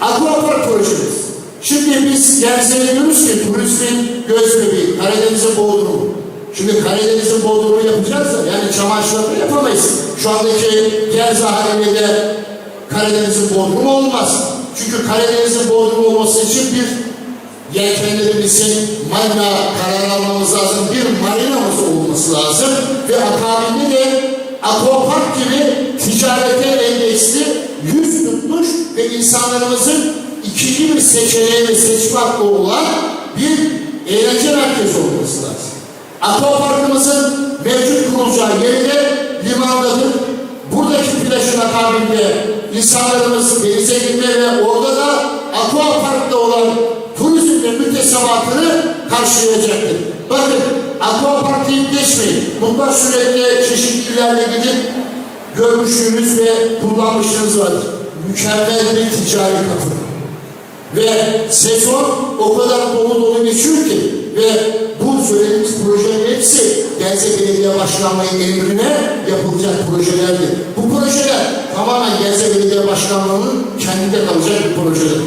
Aquapark projemiz. Şimdi biz Gerze'ye diyoruz ki turizmin göz bebeği, Karadeniz'in Bodrum'u. Şimdi Karadeniz'in Bodrum'u yapacağız yani çamaşırları yapamayız. Şu andaki Gerze halinde Karadeniz'in Bodrum'u olmaz. Çünkü Karadeniz'in Bodrum'u olması için bir yelkenlerimizin marina karar almamız lazım. Bir marinamız olması lazım. Ve akabinde de aquapark gibi ticarete endeksli yüz tutmuş ve insanlarımızın ikinci bir seçeneği ve seçme hakkı olan bir eğlence merkezi olması lazım. Aquaparkımızın mevcut kurulacağı yerde limandadır. Buradaki plajın akabinde insanlarımız denize girme ve orada da aquaparkta olan turizm ve müktesebatını karşılayacaktır. Bakın aquapark deyip geçmeyin. Mutlak suretle çeşitli illerle gidip görmüşlüğünüz ve kullanmışlığınız vardır. Mükemmel bir ticari kapı. Ve sezon o kadar dolu dolu geçiyor ki ve bu söylediğimiz projelerin hepsi Genze Belediye Başkanlığı'nın emrine yapılacak projelerdir. Bu projeler tamamen Genze Belediye Başkanlığı'nın kendinde kalacak bir projedir.